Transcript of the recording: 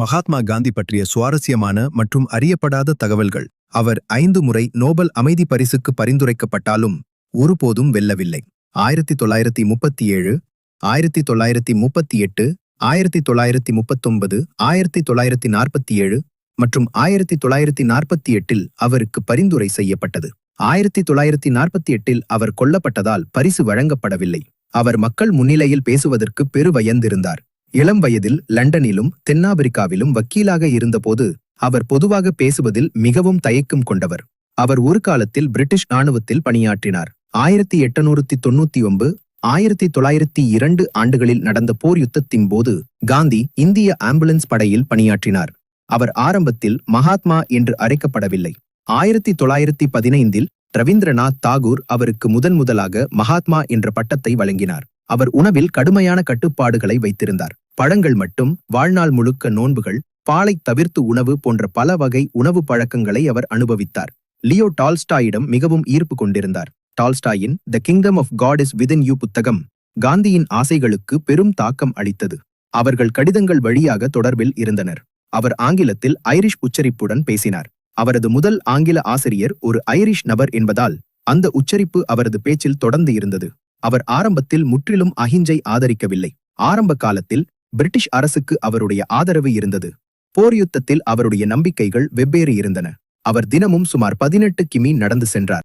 மகாத்மா காந்தி பற்றிய சுவாரஸ்யமான மற்றும் அறியப்படாத தகவல்கள். அவர் ஐந்து முறை நோபல் அமைதி பரிசுக்கு பரிந்துரைக்கப்பட்டாலும் ஒருபோதும் வெல்லவில்லை. ஆயிரத்தி தொள்ளாயிரத்தி முப்பத்தி ஏழு ஆயிரத்தி தொள்ளாயிரத்தி முப்பத்தி எட்டு ஆயிரத்தி தொள்ளாயிரத்தி முப்பத்தொன்பது ஆயிரத்தி தொள்ளாயிரத்தி நாற்பத்தி ஏழு மற்றும் ஆயிரத்தி தொள்ளாயிரத்தி நாற்பத்தி எட்டில் அவருக்கு பரிந்துரை செய்யப்பட்டது. ஆயிரத்தி தொள்ளாயிரத்தி நாற்பத்தி எட்டில் அவர் கொல்லப்பட்டதால் பரிசு வழங்கப்படவில்லை. அவர் மக்கள் முன்னிலையில் பேசுவதற்கு பெருவயந்திருந்தார். இளம் வயதில் லண்டனிலும் தென்னாப்பிரிக்காவிலும் வக்கீலாக இருந்தபோது அவர் பொதுவாக பேசுவதில் மிகவும் தயக்கம் கொண்டவர். அவர் ஒரு காலத்தில் பிரிட்டிஷ் இராணுவத்தில் பணியாற்றினார். ஆயிரத்தி எட்டுநூறுத்தி தொண்ணூத்தி ஒன்பது ஆயிரத்தி தொள்ளாயிரத்தி இரண்டு ஆண்டுகளில் நடந்த போர் யுத்தத்தின் போது காந்தி இந்திய ஆம்புலன்ஸ் படையில் பணியாற்றினார். அவர் ஆரம்பத்தில் மகாத்மா என்று அழைக்கப்படவில்லை. ஆயிரத்தி தொள்ளாயிரத்தி பதினைந்தில் ரவீந்திரநாத் தாகூர் அவருக்கு முதன் முதலாக மகாத்மா என்ற பட்டத்தை வழங்கினார். அவர் உணவில் கடுமையான கட்டுப்பாடுகளை வைத்திருந்தார். பழங்கள் மட்டும் வாழ்நாள் முழுக்க நோன்புகள் பாலை தவிர்த்து உணவு போன்ற பல வகை உணவு பழக்கங்களை அவர் அனுபவித்தார். லியோ டால்ஸ்டாயிடம் மிகவும் ஈர்ப்பு கொண்டிருந்தார். டால்ஸ்டாயின் the kingdom of God is within you புத்தகம் காந்தியின் ஆசைகளுக்கு பெரும் தாக்கம் அளித்தது. அவர்கள் கடிதங்கள் வழியாக தொடர்பில் இருந்தனர். அவர் ஆங்கிலத்தில் ஐரிஷ் உச்சரிப்புடன் பேசினார். அவரது முதல் ஆங்கில ஆசிரியர் ஒரு ஐரிஷ் நபர் என்பதால் அந்த உச்சரிப்பு அவரது பேச்சில் தொடர்ந்து இருந்தது. அவர் ஆரம்பத்தில் முற்றிலும் அஹிஞ்சை ஆதரிக்கவில்லை. ஆரம்ப காலத்தில் பிரிட்டிஷ் அரசுக்கு அவருடைய ஆதரவு இருந்தது. போர் யுத்தத்தில் அவருடைய நம்பிக்கைகள் வெவ்வேறு இருந்தன. அவர் தினமும் சுமார் பதினெட்டு கிமி நடந்து சென்றார்.